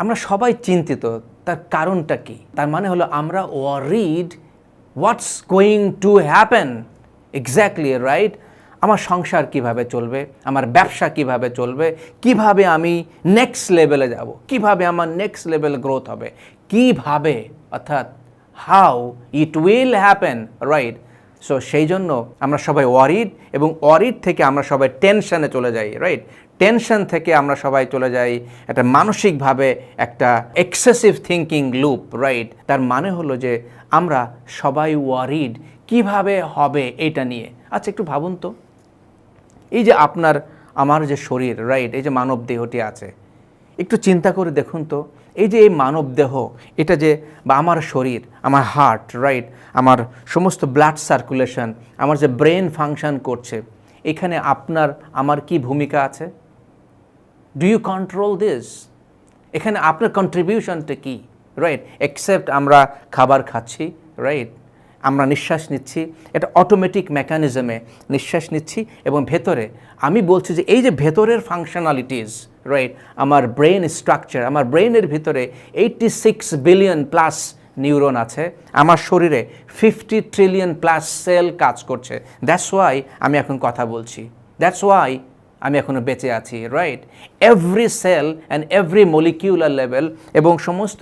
আমরা সবাই চিন্তিত, তার কারণটা কি? তার মানে হলো আমরা worried what's going to happen exactly right আমার সংসার কীভাবে চলবে? আমার ব্যবসা কীভাবে চলবে? কীভাবে আমি নেক্সট লেভেলে যাব? কীভাবে আমার নেক্সট লেভেল গ্রোথ হবে? কীভাবে, অর্থাৎ how it will happen right so সেই জন্য আমরা সবাই ওয়ারিড এবং ওয়ারিড থেকে আমরা সবাই টেনশনে চলে যাই রাইট টেনশন থেকে আমরা সবাই চলে যাই, একটা মানসিকভাবে একটা এক্সেসিভ থিঙ্কিং লুপ রাইট তার মানে হলো যে আমরা সবাই ওয়ারিড কীভাবে হবে এটা নিয়ে। আচ্ছা একটু ভাবুন তো। এই যে আপনার, আমার যে শরীর রাইট এই যে মানব দেহটি আছে। একটু চিন্তা করে দেখুন তো। এই যে এই মানব দেহ, এটা যে বা আমার শরীর, আমার হার্ট রাইট আমার সমস্ত ব্লাড সার্কুলেশন আমার যে ব্রেন ফাংশন করছে, এখানে আপনার, আমার কি ভূমিকা আছে? ডু ইউ কন্ট্রোল দিস এখানে আপনার কন্ট্রিবিউশনটা কি? রাইট এক্সেপ্ট আমরা খাবার খাচ্ছি রাইট আমরা নিঃশ্বাস নিচ্ছি, এটা অটোমেটিক মেকানিজমে নিঃশ্বাস নিচ্ছি এবং ভেতরে, আমি বলছি যে এই যে ভেতরের ফাংশনালিটিস রাইট আমার ব্রেন স্ট্রাকচার আমার ব্রেনের ভিতরে eighty six billion plus neuron আছে, আমার শরীরে ফিফটি ট্রিলিয়ন প্লাস সেল কাজ করছে। দ্যাটস ওয়াই আমি এখন কথা বলছি। দ্যাটস ওয়াই আমি এখনও বেঁচে আছি right every cell and every molecular level এবং সমস্ত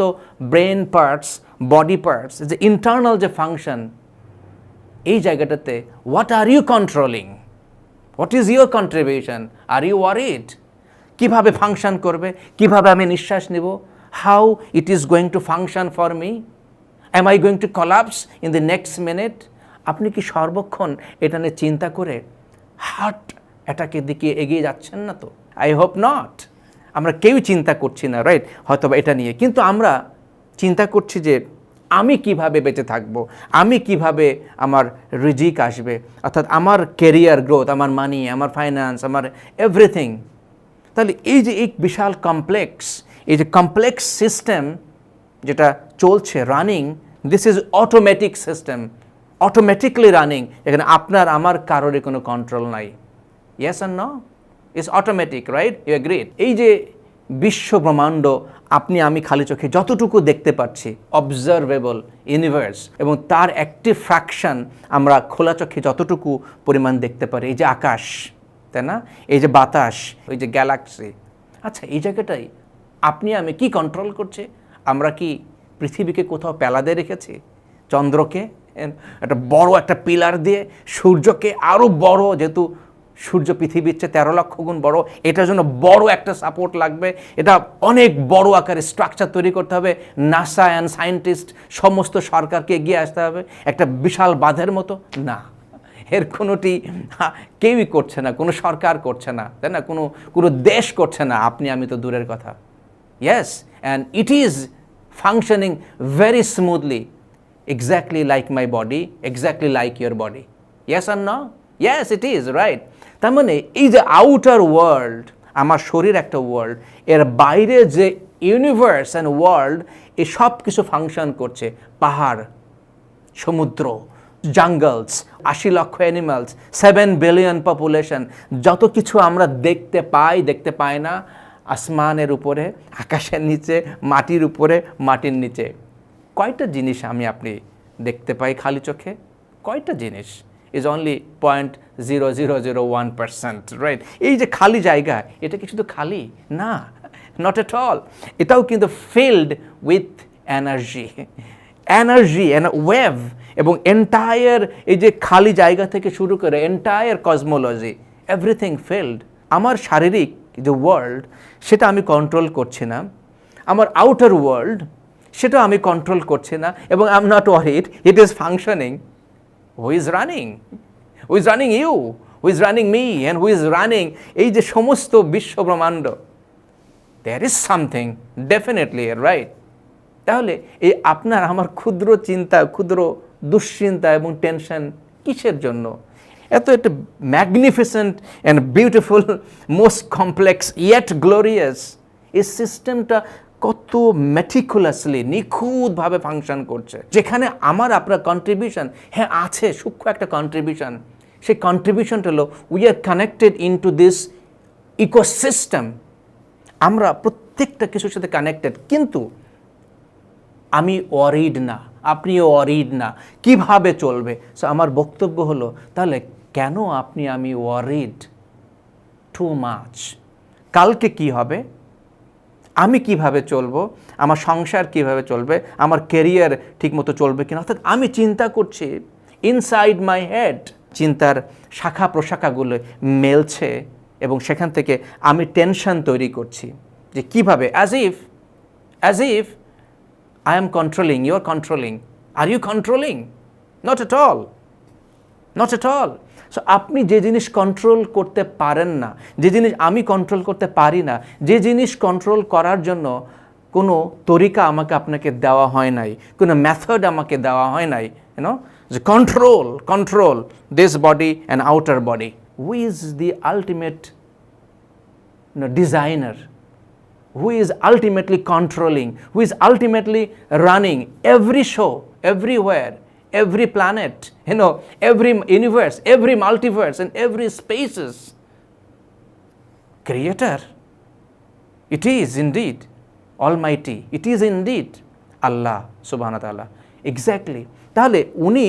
ব্রেন পার্টস বডি পার্টস যে ইন্টারনাল যে ফাংশন এই জায়গাটাতে what are you controlling what is your contribution are you worried কীভাবে ফাংশন করবে? কীভাবে আমি নিঃশ্বাস নেব? How it is going to function for me am I going to collapse in the next minute আপনি কি সর্বক্ষণ এটা নিয়ে চিন্তা করে হার্ট অ্যাটাকের দিকে এগিয়ে যাচ্ছেন না তো? আই হোপ নট আমরা কেউ চিন্তা করছি না রাইট হয়তো এটা নিয়ে। কিন্তু আমরা চিন্তা করছি যে আমি কীভাবে বেঁচে থাকব? আমি কীভাবে আমার রিজিক আসবে? অর্থাৎ আমার কেরিয়ার গ্রোথ আমার মানি আমার ফাইন্যান্স আমার এভরিথিং তাহলে এই যে এই বিশাল কমপ্লেক্স এই যে কমপ্লেক্স সিস্টেম যেটা চলছে running this is automatic system automatically running এখানে আপনার, আমার, কারোরই কোনো কন্ট্রোল নাই। Yes R no it's automatic right you agreed এই যে বিশ্ব ব্রহ্মাণ্ড, আপনি, আমি খালি চোখে যতটুকু দেখতে পাচ্ছি অবজারভেবল ইউনিভার্স এবং তার একটি ফ্র্যাকশন আমরা খোলা চোখে যতটুকু পরিমাণ দেখতে পারি, এই যে আকাশ, তাই না? এই যে বাতাস, ওই যে গ্যালাক্সি আচ্ছা এই জায়গাটাই আপনি, আমি কি কন্ট্রোল করছে? আমরা কি পৃথিবীকে কোথাও পেলাদে রেখেছি? চন্দ্রকে একটা বড় একটা পিলার দিয়ে সূর্যকে আরও বড়, যেহেতু সূর্য পৃথিবীর চেয়ে তেরো লক্ষ গুণ বড়। এটার জন্য বড় একটা সাপোর্ট লাগবে। এটা অনেক বড় আকারে স্ট্রাকচার তৈরি করতে হবে। নাসা অ্যান্ড সায়েন্টিস্ট সমস্ত সরকারকে এগিয়ে আসতে হবে। একটা বিশাল বাঁধের মতো? না। এর কোনোটি কেউই করছে না। কোনো সরকার করছে না। তাই না? কোনো কোনো দেশ করছে না। আপনি আমি তো দূরের কথা। Yes and it is functioning very smoothly exactly like my body, exactly like your body. Yes or no? Yes, it is, right? তার মানে এই যে আউটার ওয়ার্ল্ড আমার শরীর একটা ওয়ার্ল্ড এর বাইরে যে ইউনিভার্স অ্যান্ড ওয়ার্ল্ড এই সব কিছু ফাংশন করছে। পাহাড়, সমুদ্র জাঙ্গলস আশি লক্ষ অ্যানিমালস সেভেন বিলিয়ন পপুলেশন যত কিছু আমরা দেখতে পাই দেখতে পাই না, আসমানের উপরে, আকাশের নিচে, মাটির উপরে, মাটির নিচে। কয়টা জিনিস আমি আপনি দেখতে পাই খালি চোখে? কয়টা জিনিস? Is only point zero zero zero one percent right এই যে খালি জায়গা, এটা কি শুধু খালি? না নট এট অল এটাও কিন্তু field with energy energy wave এবং এন্টায়ার এই যে খালি জায়গা থেকে শুরু করে এন্টায়ার কসমোলজি এভরিথিং ফিল্ড আমার শারীরিক যে ওয়ার্ল্ড সেটা আমি কন্ট্রোল করছি না। আমার আউটার ওয়ার্ল্ড সেটা আমি কন্ট্রোল করছি না। এবং I not worried it is functioning who is running who is running you who is running me and who is running এই যে সমস্ত বিশ্ব ব্রহ্মাণ্ড? There is something definitely right তাহলে এই আপনার আমার ক্ষুদ্র চিন্তা, ক্ষুদ্র দুশ্চিন্তা এবং টেনশন কিসের জন্য? এত একটা magnificent and beautiful most complex yet glorious এই সিস্টেমটা কত ম্যাটিকুলাসলি নিখুঁতভাবে ফাংশন করছে। যেখানে আমার আপনার কন্ট্রিবিউশন হ্যাঁ আছে, সূক্ষ্ম একটা কন্ট্রিবিউশন সেই কন্ট্রিবিউশনটা হলো we are connected into this ecosystem আমরা প্রত্যেকটা কিছুর সাথে কানেক্টেড কিন্তু আমি অরিড না, আপনিও অরিড না, কীভাবে চলবে? সো আমার বক্তব্য হলো, তাহলে কেন আপনি আমি ওয়ারিড টু মাছ কালকে কি হবে? আমি কীভাবে চলবো? আমার সংসার কীভাবে চলবে? আমার কেরিয়ার ঠিকমতো চলবে কিনা? অর্থাৎ আমি চিন্তা করছি ইনসাইড মাই হেড চিন্তার শাখা প্রশাখাগুলো মেলছে এবং সেখান থেকে আমি টেনশন তৈরি করছি যে কীভাবে? As if as if I am controlling you are controlling are you controlling not at all. Not at all so আপনি যে জিনিস কন্ট্রোল করতে পারেন না যে জিনিস আমি কন্ট্রোল করতে পারি না যে জিনিস কন্ট্রোল করার জন্য কোনো তরিকা আমাকে আপনাকে দেওয়া হয় নাই কোনো মেথড আমাকে দেওয়া হয় নাই ইউনো যে control control this body and outer body we is the ultimate designer who is ultimately controlling, who is ultimately running? Every show, everywhere, every planet, you know, every universe, every multiverse, and every spaces. Creator. It is indeed Almighty. It is indeed Allah subhanahu wa ta'ala. Exactly. তাহলে উনি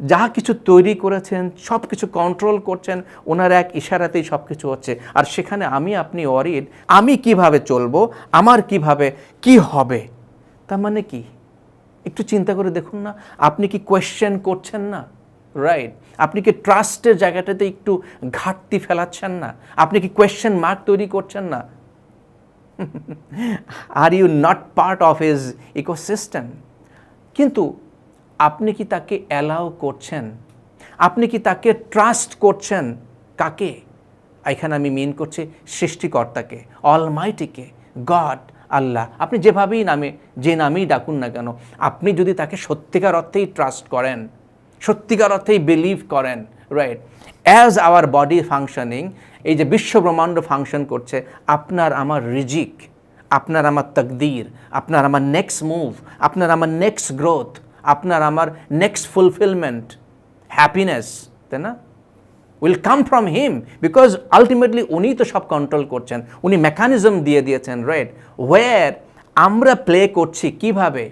যা কিছু তৈরি করেছেন সব কিছু control করছেন ওনার এক ইশারাতেই সব কিছু হচ্ছে আর সেখানে আমি আপনি অরিড আমি কীভাবে চলবো আমার কীভাবে কি হবে তার মানে কি একটু চিন্তা করে দেখুন না। আপনি কি কোয়েশ্চেন করছেন না? রাইট আপনি কি ট্রাস্টের জায়গাটাতে একটু ঘাটতি ফেলাচ্ছেন না? আপনি কি কোয়েশ্চেন মার্ক তৈরি করছেন না? Are you not part of his ecosystem কিন্তু আপনি কি তাকে অ্যালাউ করছেন? আপনি কি তাকে ট্রাস্ট করছেন? কাকে? এখানে আমি মিন করছি সৃষ্টিকর্তাকে অলমাইটিকে গড আল্লাহ। আপনি যেভাবেই নামে, যে নামেই ডাকুন না কেন, আপনি যদি তাকে সত্যিকার অর্থেই ট্রাস্ট করেন, সত্যিকার অর্থেই বিলিভ করেন right as our body functioning এই যে বিশ্ব ব্রহ্মাণ্ড ফাংশন করছে, আপনার আমার রিজিক, আপনার আমার তকদির, আপনার আমার নেক্সট মুভ আপনার আমার নেক্সট গ্রোথ আপনার আমার নেক্সট ফুলফিলমেন্ট হ্যাপিনেস তাই না? Will come from him because ultimately উনি তো সব কন্ট্রোল করছেন। উনি মেকানিজম দিয়ে দিয়েছেন রাইট ওয়ার আমরা প্লে করছি, কীভাবে?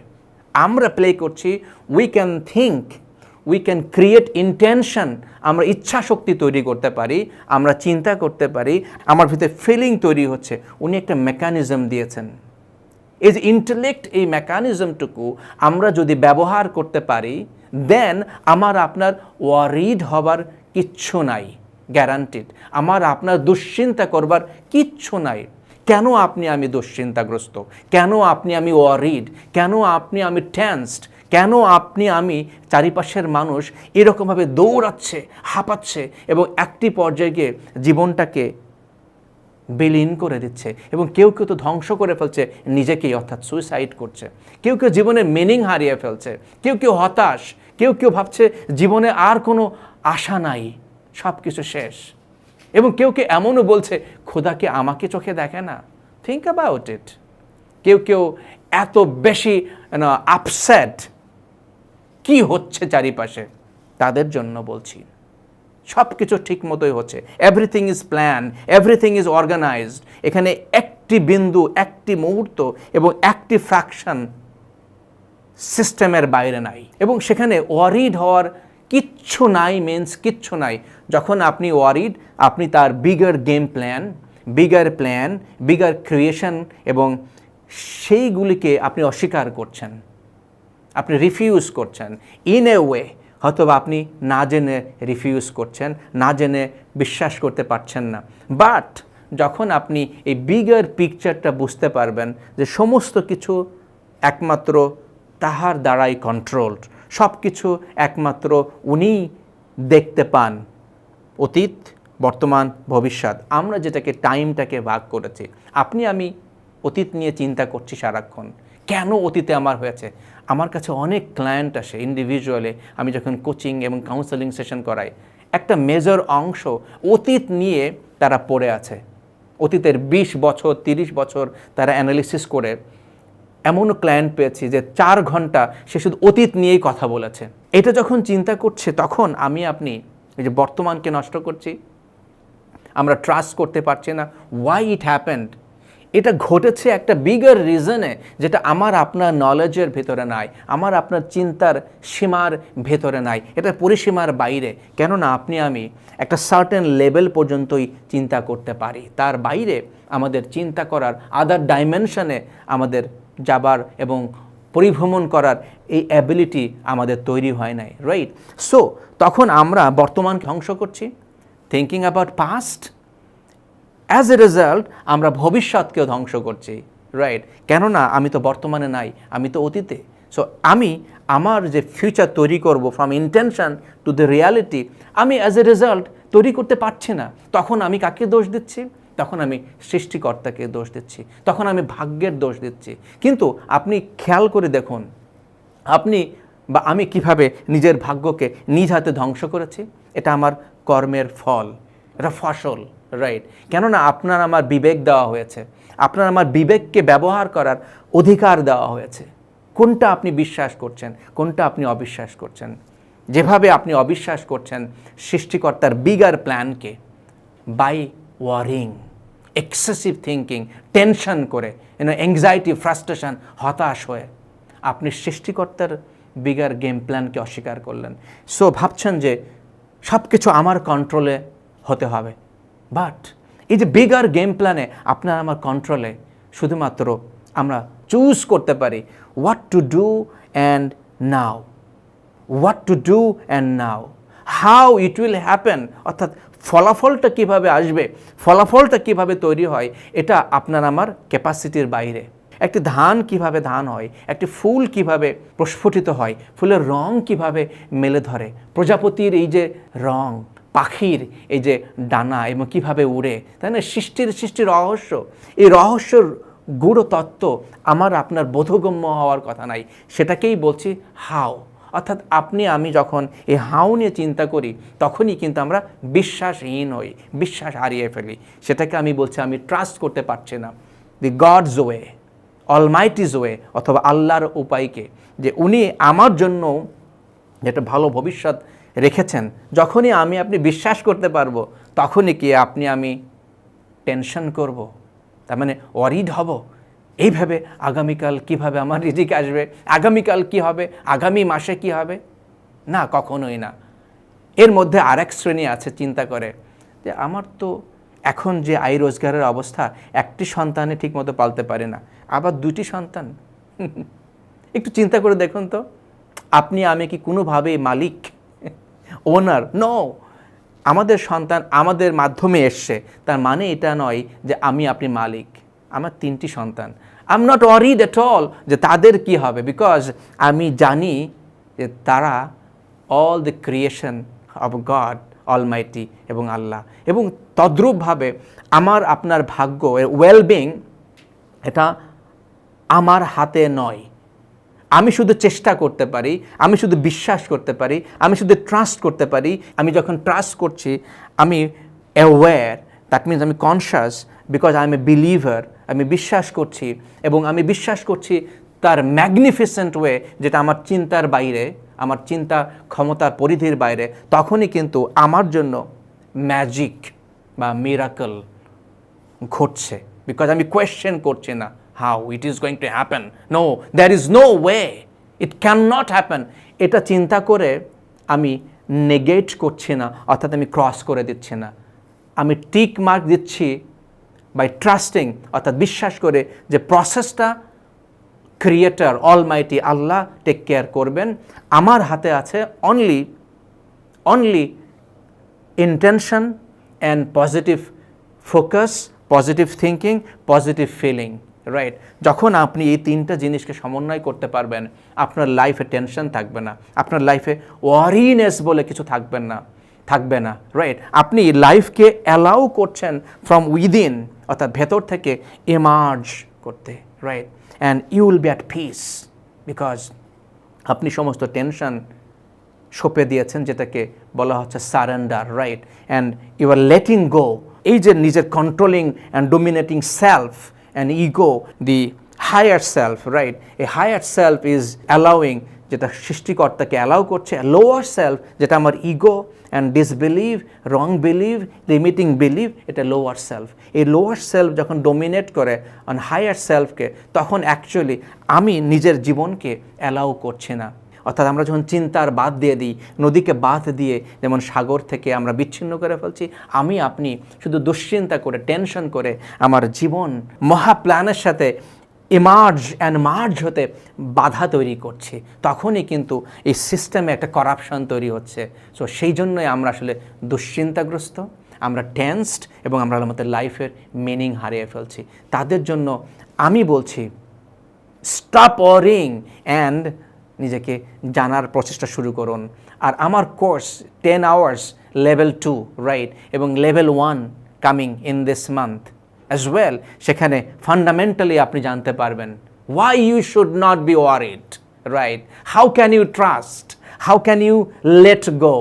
আমরা প্লে করছি we can think we can create intention আমরা ইচ্ছা শক্তি তৈরি করতে পারি, আমরা চিন্তা করতে পারি, আমার ভিতরে ফিলিং তৈরি হচ্ছে। উনি একটা মেকানিজম দিয়েছেন। এই যে ইন্টেলেক্ট এই মেকানিজমটুকু আমরা যদি ব্যবহার করতে পারি দেন আমার আপনার ওয়ারিড হবার কিচ্ছু নাই গ্যারান্টিড আমার আপনার দুশ্চিন্তা করবার কিচ্ছু নাই। কেন আপনি আমি দুশ্চিন্তাগ্রস্ত? কেন আপনি আমি ওয়ারিড কেন আপনি আমি টেন্সড কেন আপনি আমি চারিপাশের মানুষ এরকমভাবে দৌড়াচ্ছে, হাঁপাচ্ছে এবং একটি পর্যায়ে গিয়ে জীবনটাকে বিলীন করে দিচ্ছে এবং কেউ কেউ তো ধ্বংস করে ফেলছে, নিজেকেই অর্থাৎ সুইসাইড করছে। কেউ কেউ জীবনের মিনিং হারিয়ে ফেলছে। কেউ কেউ হতাশ কেউ কেউ ভাবছে জীবনে আর কোনো আশা নাই সব কিছু শেষ। এবং কেউ কেউ এমনও বলছে খোদাকে আমাকে চোখে দেখে না? থিঙ্ক অ্যাবাউট ইট কেউ কেউ এত বেশি আপসেট কি হচ্ছে চারিপাশে? তাদের জন্য বলছি। সব কিছু ঠিক মতোই হচ্ছে। Everything is plan everything is organised এখানে একটি বিন্দু, একটি মুহূর্ত এবং একটি ফ্র্যাকশন সিস্টেমের বাইরে নাই এবং সেখানে ওয়ারিড হওয়ার কিচ্ছু নাই মিন্স কিচ্ছু নাই। যখন আপনি ওয়ারিড, আপনি তার bigger game plan bigger plan bigger creation এবং সেইগুলিকে আপনি অস্বীকার করছেন। আপনি রিফিউজ করছেন। ইন এ ওয়ে হয়তো আপনি না জেনে রিফিউজ করছেন, না জেনে বিশ্বাস করতে পারছেন না। বাট যখন আপনি এই বিগার পিকচারটা বুঝতে পারবেন যে সমস্ত কিছু একমাত্র তাহার দ্বারাই কন্ট্রোলড সব কিছু একমাত্র উনিই দেখতে পান অতীত, বর্তমান, ভবিষ্যৎ। আমরা যেটাকে টাইমটাকে ভাগ করেছি। আপনি, আমি অতীত নিয়ে চিন্তা করছি সারাক্ষণ। কেন অতীতে আমার হয়েছে? আমার কাছে অনেক ক্লায়েন্ট আসে ইন্ডিভিজুয়ালে আমি যখন কোচিং এবং কাউন্সেলিং সেশন করাই, একটা মেজর অংশ অতীত নিয়ে তারা পড়ে আছে। অতীতের ২০ বছর ৩০ বছর তারা অ্যানালিসিস করে। এমনও ক্লায়েন্ট পেয়েছি যে চার ঘণ্টা সে শুধু অতীত নিয়েই কথা বলেছে। এটা যখন চিন্তা করছে, তখন আমি, আপনি এই যে বর্তমানকে নষ্ট করছি, আমরা ট্রাস্ট করতে পারছি না ওয়াই ইট হ্যাপেন্ড এটা ঘটেছে একটা বিগার রিজনে যেটা আমার আপনার নলেজের ভেতরে নাই, আমার আপনার চিন্তার সীমার ভেতরে নাই, এটা পরিসীমার বাইরে। কেননা আপনি, আমি একটা সার্টেন লেভেল পর্যন্তই চিন্তা করতে পারি। তার বাইরে আমাদের চিন্তা করার আদার ডাইমেনশনে আমাদের যাবার এবং পরিভ্রমণ করার এই অ্যাবিলিটি আমাদের তৈরি হয় নাই রাইট সো তখন আমরা বর্তমান ধ্বংস করছি thinking about past as a result আমরা ভবিষ্যৎকেও ধ্বংস করছি রাইট কেননা আমি তো বর্তমানে নাই, আমি তো অতীতে। সো আমি আমার যে ফিউচার তৈরি করব from intention to the reality আমি অ্যাজ এ রেজাল্ট তৈরি করতে পারছি না। তখন আমি কাকে দোষ দিচ্ছি? তখন আমি সৃষ্টিকর্তাকে দোষ দিচ্ছি, তখন আমি ভাগ্যের দোষ দিচ্ছি। কিন্তু আপনি খেয়াল করে দেখুন, আপনি বা আমি কীভাবে নিজের ভাগ্যকে নিজ হাতে ধ্বংস করেছি? এটা আমার কর্মের ফল, এটা ফসল রাইট কেননা আপনার আমার বিবেক দেওয়া হয়েছে, আপনার আমার বিবেককে ব্যবহার করার অধিকার দেওয়া হয়েছে। কোনটা আপনি বিশ্বাস করছেন, কোনটা আপনি অবিশ্বাস করছেন? যেভাবে আপনি অবিশ্বাস করছেন সৃষ্টিকর্তার bigger প্ল্যানকে by worrying excessive thinking tension করে এন অ্যাংজাইটি ফ্রাস্ট্রেশন হতাশ হয়ে আপনি সৃষ্টিকর্তার বিগার গেম প্ল্যানকে অস্বীকার করলেন। সো ভাবছেন যে সব কিছু আমার কন্ট্রোলে হতে হবে। বাট এই যে বিগার গেম প্ল্যানে আপনার আমার কন্ট্রোলে শুধুমাত্র আমরা চুজ করতে পারি what to do and now what to do and now how it will happen অর্থাৎ ফলাফলটা কীভাবে আসবে, ফলাফলটা কীভাবে তৈরি হয়, এটা আপনার আমার ক্যাপাসিটির বাইরে। একটি ধান কীভাবে ধান হয়, একটি ফুল কীভাবে প্রস্ফুটিত হয়, ফুলের রং কীভাবে মেলে ধরে, প্রজাপতির এই যে রং, পাখির এই যে ডানা এবং কীভাবে উড়ে, তাই না? সৃষ্টির সৃষ্টির রহস্য। এই রহস্যর গূঢ় তত্ত্ব আমার আপনার বোধগম্য হওয়ার কথা নাই। সেটাকেই বলছি হাও। অর্থাৎ আপনি, আমি যখন এই হাউ নিয়ে চিন্তা করি, তখনই কিন্তু আমরা বিশ্বাসহীন হই, বিশ্বাস হারিয়ে ফেলি। সেটাকে আমি বলছি, আমি ট্রাস্ট করতে পারছি না। The God's way Almighty's way অথবা আল্লাহর উপায়কে, যে উনি আমার জন্য যেটা ভালো ভবিষ্যৎ রেখেছেন, যখনই আমি আপনি বিশ্বাস করতে পারব, তখনই কি আপনি আমি টেনশন করব, তার মানে ওয়ারিড হব এইভাবে আগামীকাল কীভাবে আমার রিজিক আসবে? আগামীকাল কি হবে? আগামী মাসে কি হবে? না, কখনোই না। এর মধ্যে আর এক শ্রেণি আছে, চিন্তা করে। যে আমার তো এখন যে আয় রোজগারের অবস্থা, একটি সন্তানে ঠিকমতো পালতে পারে না। আবার দুটি সন্তান? একটু চিন্তা করে দেখুন তো। আপনি, আমি কি কোনোভাবেই মালিক? ওনার? নো আমাদের সন্তান আমাদের মাধ্যমে এসছে। তার মানে এটা নয় যে আমি আপনি মালিক। আমার তিনটি সন্তান। I am not worried at all যে তাদের কি হবে বিকজ আমি জানি যে তারা all the creation of God Almighty এবং আল্লাহ। এবং তদ্রূপভাবে আমার, আপনার ভাগ্য ওয়েলবিং এটা আমার হাতে নয়। আমি শুধু চেষ্টা করতে পারি, আমি শুধু বিশ্বাস করতে পারি, আমি শুধু ট্রাস্ট করতে পারি। আমি যখন ট্রাস্ট করছি, আমি অ্যাওয়্যার দ্যাট মিনস আমি conscious because I am a believer আমি বিশ্বাস করছি এবং আমি বিশ্বাস করছি তার ম্যাগনিফিসেন্ট ওয়ে যেটা আমার চিন্তার বাইরে, আমার চিন্তা ক্ষমতার পরিধির বাইরে, তখনই কিন্তু আমার জন্য ম্যাজিক বা মিরাকল ঘটছে। বিকজ আমি কোয়েশ্চেন করছি না how it is going to happen no there is no way it can not happen এটা চিন্তা করে আমি নেগেট করছি না, অর্থাৎ আমি ক্রস করে দিচ্ছি না। আমি টিক মার্ক দিচ্ছি বাই ট্রাস্টিং অর্থাৎ বিশ্বাস করে যে প্রসেসটা creator almighty Allah take care করবেন। আমার হাতে আছে only only intention and positive focus positive thinking positive feeling right যখন আপনি এই তিনটা জিনিসকে সমন্বয় করতে পারবেন, আপনার লাইফে টেনশন থাকবে না, আপনার লাইফে ওয়ারিনেস বলে কিছু থাকবেন না, থাকবে না রাইট আপনি লাইফকে অ্যালাউ করছেন ফ্রম উইদিন অর্থাৎ ভেতর থেকে এমার্জ করতে right and you will be at peace because আপনি সমস্ত টেনশন সঁপে দিয়েছেন যেটাকে বলা হচ্ছে surrender right and you are letting go এই যে নিজের controlling and dominating self and ego the higher self right a higher self is allowing যেটা সৃষ্টিকর্তাকে অ্যালাউ করছে লোয়ার সেলফ যেটা আমার ego and disbelieve wrong believe limiting believe এটা lower self এই লোয়ার সেলফ যখন ডোমিনেট করে অন হায়ার সেলফকে তখন অ্যাকচুয়ালি আমি নিজের জীবনকে অ্যালাউ করছি না। অর্থাৎ আমরা যখন চিন্তার বাদ দিয়ে দিই, নদীকে বাদ দিয়ে, যেমন সাগর থেকে আমরা বিচ্ছিন্ন করে ফেলছি, আমি, আপনি শুধু দুশ্চিন্তা করে টেনশন করে আমার জীবন মহা প্ল্যানের সাথে ইমার্জ অ্যান্ড মার্জ হতে বাধা তৈরি করছি। তখনই কিন্তু এই সিস্টেমে একটা করাপশন তৈরি হচ্ছে। সো সেই জন্যই আমরা আসলে দুশ্চিন্তাগ্রস্ত, আমরা টেন্সড এবং আমরা আমাদের লাইফের মিনিং হারিয়ে ফেলছি। তাদের জন্য আমি বলছি স্টপ অরিং অ্যান্ড নিজেকে জানার প্রচেষ্টা শুরু করুন। আর আমার course ten hours level two right এবং level one coming in this month as well সেখানে ফান্ডামেন্টালি আপনি জানতে পারবেন why you should not be worried right how can you trust how can you let go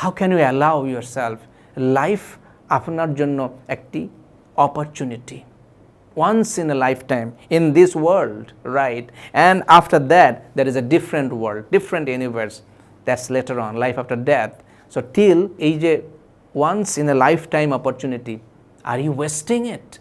how can you allow yourself life আপনার জন্য একটি opportunity once in a lifetime in this world, right? And after that, there is a different world, different universe. That's later on, life after death. So, till age once in a lifetime opportunity, are you wasting it?